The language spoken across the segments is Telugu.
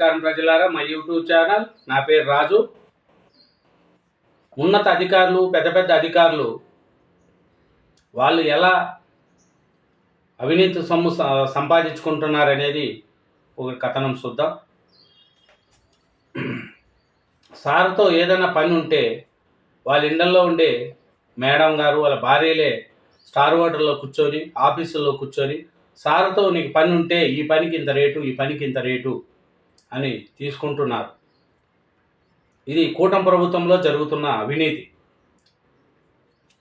నమస్కారం ప్రజలారా మా యూట్యూబ్ ఛానల్ నా పేరు రాజు. ఉన్నత అధికారులు పెద్ద పెద్ద అధికారులు వాళ్ళు ఎలా అవినీతి సొమ్ము సంపాదించుకుంటున్నారు సంపాదించుకుంటున్నారనేది ఒక కథనం చూద్దాం. సార్తో ఏదైనా పని ఉంటే వాళ్ళ ఇండల్లో ఉండే మేడం గారు వాళ్ళ భార్యలే స్టార్ వాటర్లో కూర్చొని ఆఫీసుల్లో కూర్చొని సార్తో నీకు పని ఉంటే ఈ పనికి ఇంత రేటు ఈ పనికి ఇంత రేటు అని తీసుకుంటున్నారు. ఇది కూటమి ప్రభుత్వంలో జరుగుతున్న అవినీతి.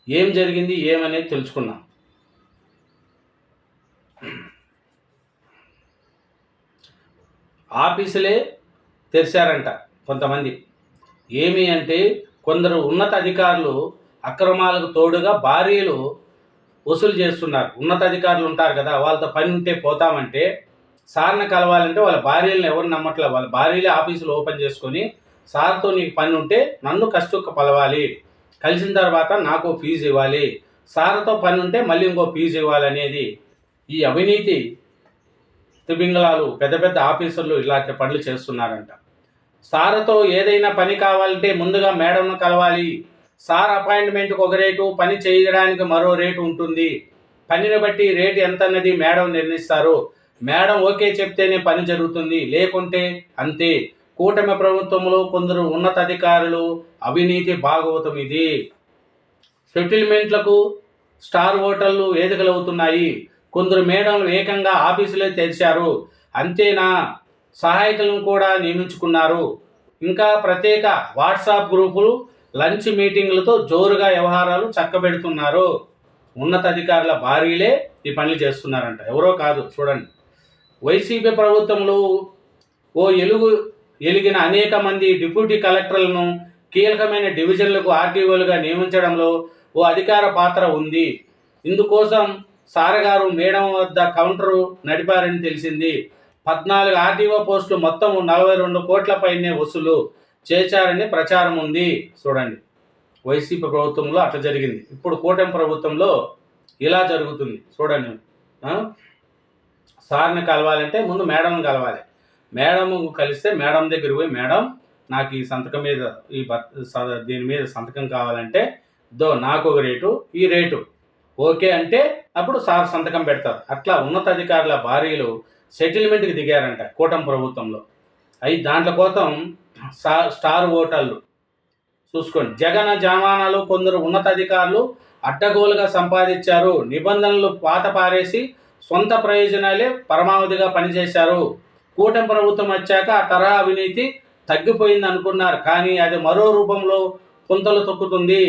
ఏం జరిగింది ఏమనేది తెలుసుకున్నాం ఆఫీసులే తెరిచారంట కొంతమంది. ఏమి అంటే కొందరు ఉన్నత అధికారులు అక్రమాలకు తోడుగా భార్యలు వసూలు చేస్తున్నారు. ఉన్నత అధికారులు ఉంటారు కదా వాళ్ళతో పని ఉంటే పోతామంటే సార్ని కలవాలంటే వాళ్ళ భార్యలను ఎవరు నమ్మట్లే. వాళ్ళ భార్యలే ఆఫీసులు ఓపెన్ చేసుకొని సార్తో నీకు పని ఉంటే నన్ను కష్టొక్క పలవాలి. కలిసిన తర్వాత నాకు ఫీజు ఇవ్వాలి. సార్తో పని ఉంటే మళ్ళీ ఇంకో ఫీజు ఇవ్వాలనేది. ఈ అవినీతి త్రిబింగళాలు పెద్ద పెద్ద ఆఫీసర్లు ఇలాంటి పనులు చేస్తున్నారంట. సార్తో ఏదైనా పని కావాలంటే ముందుగా మేడంను కలవాలి. సార్ అపాయింట్మెంట్కి ఒక రేటు పని చేయడానికి మరో రేటు ఉంటుంది. పనిని బట్టి రేటు ఎంత అన్నది మేడం నిర్ణయిస్తారు. మేడం ఓకే చెప్తేనే పని జరుగుతుంది. లేకుంటే అంతే. కూటమి ప్రభుత్వంలో కొందరు ఉన్నతాధికారులు అవినీతి భాగవతం ఇది. సెటిల్మెంట్లకు స్టార్ హోటళ్ళు వేదికలవుతున్నాయి కొందరు మేడంలు ఏకంగా ఆఫీసులే తెరిచారు. అంతేనా? సహాయకులను కూడా నియమించుకున్నారు. ఇంకా ప్రత్యేక వాట్సాప్ గ్రూపులు లంచ్ మీటింగ్లతో జోరుగా వ్యవహారాలు చక్కబెడుతున్నారు. ఉన్నతాధికారుల భార్యలే ఈ పనులు చేస్తున్నారంట. ఎవరో కాదు చూడండి. వైసీపీ ప్రభుత్వంలో ఓ ఎలుగు ఎలిగిన అనేక మంది డిప్యూటీ కలెక్టర్లను కీలకమైన డివిజన్లకు ఆర్టీఓలుగా నియమించడంలో ఓ అధికార పాత్ర ఉంది. ఇందుకోసం సారగారు మేడం వద్ద కౌంటరు నడిపారని తెలిసింది. పద్నాలుగు ఆర్టీఓ పోస్టులు మొత్తం నలభై రెండు కోట్ల పైనే వసూలు చేశారని ప్రచారం ఉంది. చూడండి. వైసీపీ ప్రభుత్వంలో అట్లా జరిగింది. ఇప్పుడు కూటమి ప్రభుత్వంలో ఇలా జరుగుతుంది. చూడండి. సార్ని కలవాలంటే ముందు మేడంని కలవాలి. మేడం కలిస్తే మేడం దగ్గర పోయి మేడం నాకు ఈ సంతకం మీద ఈ స- దీని మీద సంతకం కావాలంటే దో నాకు ఒక రేటు ఈ రేటు. ఓకే అంటే అప్పుడు సార్ సంతకం పెడతారు. అట్లా ఉన్నతాధికారుల భార్యలు సెటిల్మెంట్కి దిగారంట కూటమి ప్రభుత్వంలో. అయి దాంట్లో కోసం సా- స్టార్ హోటళ్ళు. చూసుకోండి. జగన జమానాలు కొందరు ఉన్నతాధికారులు అడ్డగోలుగా సంపాదించారు. నిబంధనలు పాత పారేసి సొంత ప్రయోజనాలే పరమావధిగా పనిచేశారు. కూటమి ప్రభుత్వం వచ్చాక ఆ తరహా అవినీతి తగ్గిపోయింది అనుకున్నారు కానీ అది మరో రూపంలో పుంతలు తొక్కుతుంది.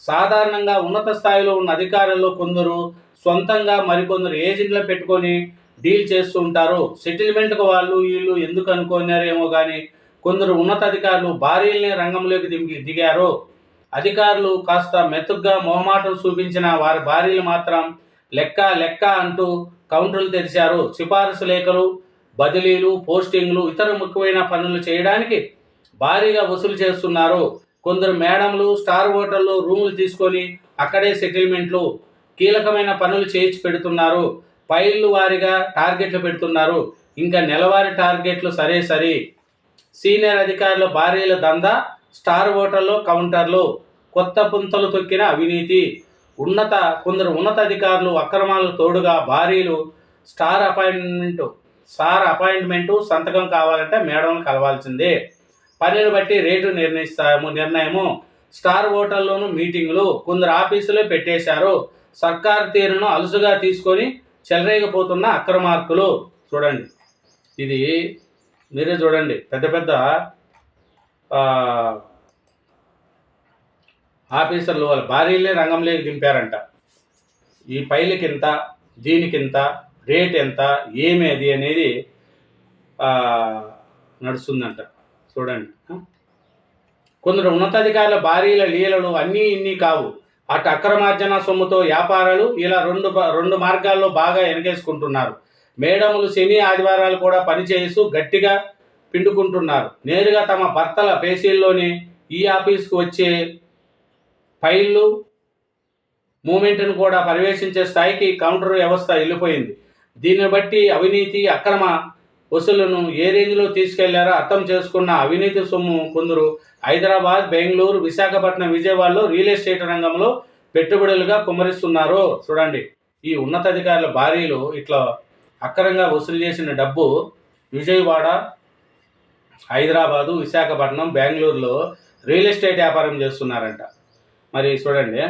సాధారణంగా ఉన్నత స్థాయిలో ఉన్న అధికారుల్లో కొందరు సొంతంగా మరికొందరు ఏజెంట్లు పెట్టుకొని డీల్ చేస్తూ ఉంటారు. సెటిల్మెంట్కి వాళ్ళు వీళ్ళు ఎందుకు అనుకున్నారేమో కానీ కొందరు ఉన్నతాధికారులు భార్యల్ని రంగంలోకి దిగి దిగారు. అధికారులు కాస్త మెతుగ్గా మొహమాటం చూపించిన వారి భార్యలు మాత్రం లెక్క లెక్క అంటూ కౌంటర్లు తెరిచారు. సిఫారసు లేఖలు బదిలీలు పోస్టింగ్లు ఇతర ముఖ్యమైన పనులు చేయడానికి భారీగా వసూలు చేస్తున్నారు. కొందరు మేడంలు స్టార్ హోటల్లో రూములు తీసుకొని అక్కడే సెటిల్మెంట్లు కీలకమైన పనులు చేయించి పెడుతున్నారు. ఫైళ్ళు వారిగా టార్గెట్లు పెడుతున్నారు. ఇంకా నెలవారీ టార్గెట్లు సరే సరి. సీనియర్ అధికారుల భార్యల దందా స్టార్ హోటల్లో కౌంటర్లు కొత్త పుంతలు తొక్కిన అవినీతి. ఉన్నత కొందరు ఉన్నత అధికారులు అక్రమాలకు తోడుగా భార్యలు స్టార్ అపాయింట్మెంటు స్టార్ అపాయింట్మెంటు సంతకం కావాలంటే మేడంను కలవాల్సిందే. పనిని బట్టి రేటు నిర్ణయిస్తాము నిర్ణయము. స్టార్ హోటల్లోనూ మీటింగులు కొందరు ఆఫీసులో పెట్టేశారు. సర్కారు తీరును అలుసుగా తీసుకొని చెలరేగిపోతున్న అక్రమార్కులు. చూడండి. ఇది మీరే చూడండి. పెద్ద పెద్ద ఆఫీసర్లు వాళ్ళ భార్యలే రంగంలోకి దింపారంట. ఈ పైలకింత దీనికింత రేట్ ఎంత ఏమేది అనేది నడుస్తుందంట. చూడండి. కొందరు ఉన్నతాధికారుల భార్యల లీలలు అన్నీ ఇన్ని కావు. అటు అక్రమార్జన సొమ్ముతో వ్యాపారాలు ఇలా రెండు రెండు మార్గాల్లో బాగా ఎనగేసుకుంటున్నారు మేడములు శని ఆదివారాలు కూడా పనిచేస్తూ గట్టిగా పిండుకుంటున్నారు. నేరుగా తమ భర్తల పేసీల్లోని ఈ ఆఫీస్కు వచ్చే ఫైళ్ళు మూమెంట్ను కూడా పర్యవేక్షించే స్థాయికి కౌంటర్ వ్యవస్థ వెళ్ళిపోయింది. దీన్ని బట్టి అవినీతి అక్రమ వసూలను ఏ రేంజ్లో తీసుకెళ్ళారో అర్థం చేసుకున్న అవినీతి సొమ్ము కొందరు హైదరాబాద్ బెంగళూరు విశాఖపట్నం విజయవాడలో రియల్ ఎస్టేట్ రంగంలో పెట్టుబడులుగా కుమరిస్తున్నారు. చూడండి ఈ ఉన్నతాధికారుల భార్యలు ఇట్లా అక్రంగా వసూలు చేసిన డబ్బు విజయవాడ హైదరాబాదు విశాఖపట్నం బెంగళూరులో రియల్ ఎస్టేట్ వ్యాపారం చేస్తున్నారంట. మరి చూడండి.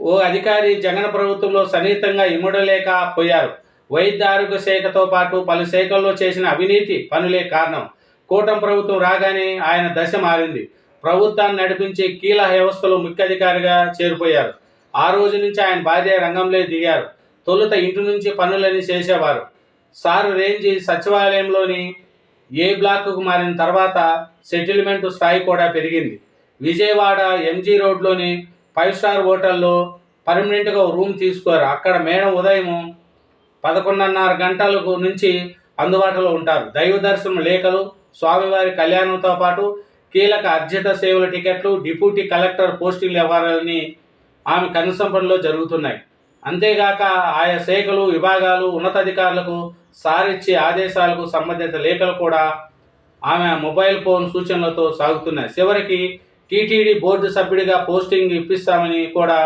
ఓ అధికారి జగన్ ప్రభుత్వంలో సన్నిహితంగా ఇమ్మడలేకపోయారు వైద్య ఆరోగ్య శాఖతో పాటు పలు శాఖల్లో చేసిన అవినీతి పనులే కారణం. కూటమి ప్రభుత్వం రాగానే ఆయన దశ మారింది. ప్రభుత్వాన్ని నడిపించే కీలక వ్యవస్థలో ముఖ్య అధికారిగా చేరిపోయారు. ఆ రోజు నుంచి ఆయన భార్య రంగంలో దిగారు. తొలుత ఇంటి నుంచి పనులని చేసేవారు. సారు రేంజ్ సచివాలయంలోని ఏ బ్లాక్కు మారిన తర్వాత సెటిల్మెంట్ స్థాయి కూడా పెరిగింది. విజయవాడ ఎంజీ రోడ్లోని ఫైవ్ స్టార్ హోటల్లో పర్మనెంట్గా రూమ్ తీసుకోరు. అక్కడ మేడం ఉదయం పదకొండున్నర గంటలకు నుంచి అందుబాటులో ఉంటారు. దైవ దర్శనం లేఖలు స్వామివారి కళ్యాణంతో పాటు కీలక అర్జిత సేవల టికెట్లు డిప్యూటీ కలెక్టర్ పోస్టింగ్లు ఇవ్వాలని ఆమె కనుసంపణలో జరుగుతున్నాయి. అంతేగాక ఆయా శాఖలు విభాగాలు ఉన్నతాధికారులకు సారిచ్చే ఆదేశాలకు సంబంధిత లేఖలు కూడా ఆమె మొబైల్ ఫోన్ సూచనలతో సాగుతున్నాయి. చివరికి టీటీడీ బోర్డు సభ్యుడిగా పోస్టింగ్ ఇప్పిస్తామని కూడా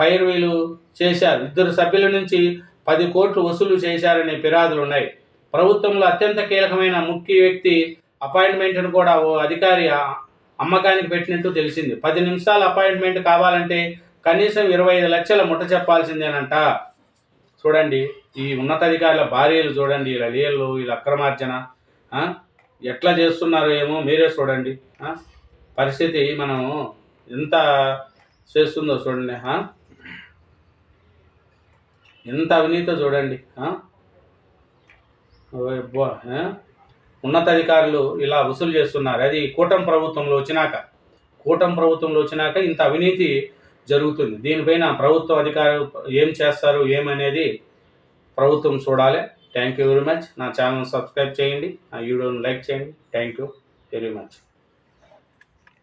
ఫైర్వీలు చేశారు. ఇద్దరు సభ్యుల నుంచి పది కోట్లు వసూలు చేశారనే ఫిర్యాదులు ఉన్నాయి. ప్రభుత్వంలో అత్యంత కీలకమైన ముఖ్య వ్యక్తి అపాయింట్మెంట్ను కూడా ఓ అధికారి అమ్మకానికి పెట్టినట్టు తెలిసింది. పది నిమిషాల అపాయింట్మెంట్ కావాలంటే కనీసం ఇరవై ఐదు లక్షల ముట్ట చెప్పాల్సిందేనంట. చూడండి ఈ ఉన్నతాధికారుల భార్యలు చూడండి ఇలా లీలలు వీళ్ళ అక్రమార్జన ఎట్లా చేస్తున్నారో ఏమో మీరే చూడండి పరిస్థితి మనం ఎంత చేస్తుందో చూడండి ఎంత అవినీతో చూడండి ఆ? అబ్బా, ఉన్నతాధికారులు ఇలా వసూలు చేస్తున్నారు. అది కూటమి ప్రభుత్వంలో వచ్చినాక కూటమి ప్రభుత్వంలో వచ్చినాక ఇంత అవినీతి జరుగుతుంది. దీనిపైన ప్రభుత్వ అధికారులు ఏం చేస్తారు ఏమనేది ప్రభుత్వం చూడాలి. థ్యాంక్ యూ వెరీ మచ్ నా ఛానల్ సబ్స్క్రైబ్ చేయండి. నా వీడియోని లైక్ చేయండి. Thank you very much